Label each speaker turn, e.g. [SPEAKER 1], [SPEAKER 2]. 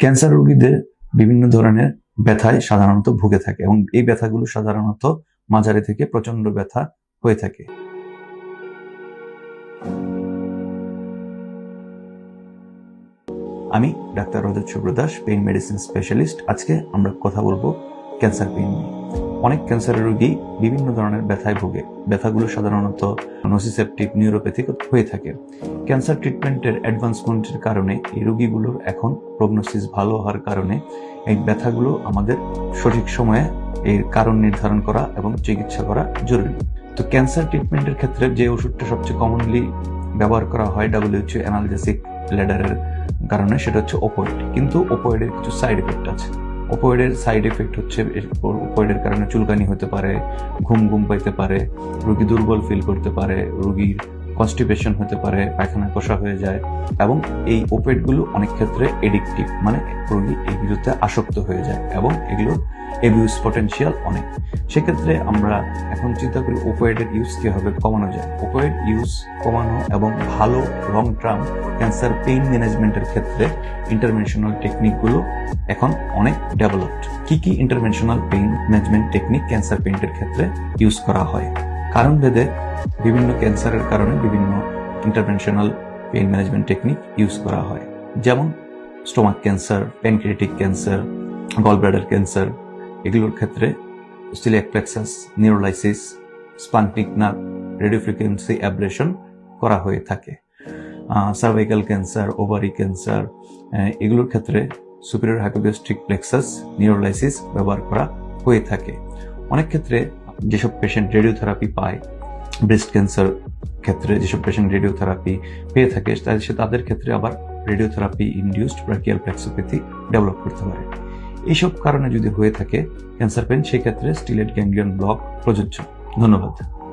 [SPEAKER 1] Cancer রোগীদের বিভিন্ন ধরনের ব্যথায় সাধারণত ভুগে থাকে এবং এই ব্যথাগুলো সাধারণত মাঝারি থেকে প্রচণ্ড ব্যথা হয়ে থাকে। আমি doctor Rajat Shubhradas pain medicine specialist আজকে আমরা কথা বলব ক্যান্সার পেইন নিয়ে। অনেক ক্যান্সারের রোগী বিভিন্ন ধরনের ব্যথায় ভোগে। ব্যথাগুলো সাধারণত নসিসেপটিক নিউরোপ্যাথিক হয়ে থাকে। ক্যান্সার ট্রিটমেন্টের অ্যাডভান্সমেন্টের কারণে এই রোগীগুলোর এখন প্রগনোসিস ভালো হওয়ার কারণে এই ব্যথাগুলো আমাদের সঠিক সময়ে এর কারণ নির্ধারণ করা এবং চিকিৎসা করা জরুরি। তো ক্যান্সার ট্রিটমেন্টের ক্ষেত্রে যে ওষুধটা সবচেয়ে কমনলি ব্যবহার করা হয় ডাব্লিউএইচও অ্যানালজেসিক লেডারের কারণে সেটা হচ্ছে ওপয়েড কিন্তু ওপয়েডের কিছু সাইড এফেক্ট আছে। ওপয়েডের সাইড এফেক্ট হচ্ছে ওপয়েডের কারণে চুলকানি হতে পারে, ঘুম ঘুম পাইতে পারে, রুগী দুর্বল ফিল করতে পারে, রোগীর কনস্টিপেশন হতে পারে পায়খানা কষা হয়ে যায় এবং এই ওপেডগুলো অনেক ক্ষেত্রে এডিকটিভ মানে রোগী বিরুদ্ধে আসক্ত হয়ে যায় এবং এগুলো এবিউজ পটেনশিয়াল অনেক। সেক্ষেত্রে আমরা এখন চিন্তা করি ওপয়েডের ইউজ কীভাবে কমানো যায়। ওপয়েড ইউজ কমানো এবং ভালো লং টার্ম ক্যান্সার পেইন ম্যানেজমেন্টের ক্ষেত্রে ইন্টারভেনশনাল টেকনিকগুলো এখন অনেক ডেভেলপড কি কি interventional pain management technique cancer পেইন্টের ক্ষেত্রে ইউজ করা হয়? কারণ ভেদে বিভিন্ন ক্যান্সারের কারণে বিভিন্ন interventional pain management technique use করা হয়। যেমন stomach cancer pancreatic cancer gallbladder cancer এগুলোর ক্ষেত্রে স্টিলিয়াক নিউরোলাইসিস স্পান্টিক নাক রেডিওফ্রিকোয়েন্সি অ্যাব্রেশন করা হয়ে থাকে। সার্ভাইকাল ক্যান্সার ওভারি ক্যান্সার এগুলোর ক্ষেত্রে সুপিরিয়র হাইপোগ্যাস্ট্রিক প্লেক্সাস নিউরোলাইসিস ব্যবহার করা হয়ে থাকে। অনেক ক্ষেত্রে যেসব পেশেন্ট রেডিওথেরাপি পায় ব্রেস্ট ক্যান্সার ক্ষেত্রে যেসব পেশেন্ট রেডিওথেরাপি পেয়ে থাকে সে- তাদের ক্ষেত্রে আবার radiotherapy induced brachial plexopathy develop করতে পারে। এইসব কারণে যদি হয়ে থাকে ক্যান্সার পেন সেই ক্ষেত্রে স্টিলেট গ্যাংলিয়ন ব্লক প্রযোজ্য। ধন্যবাদ।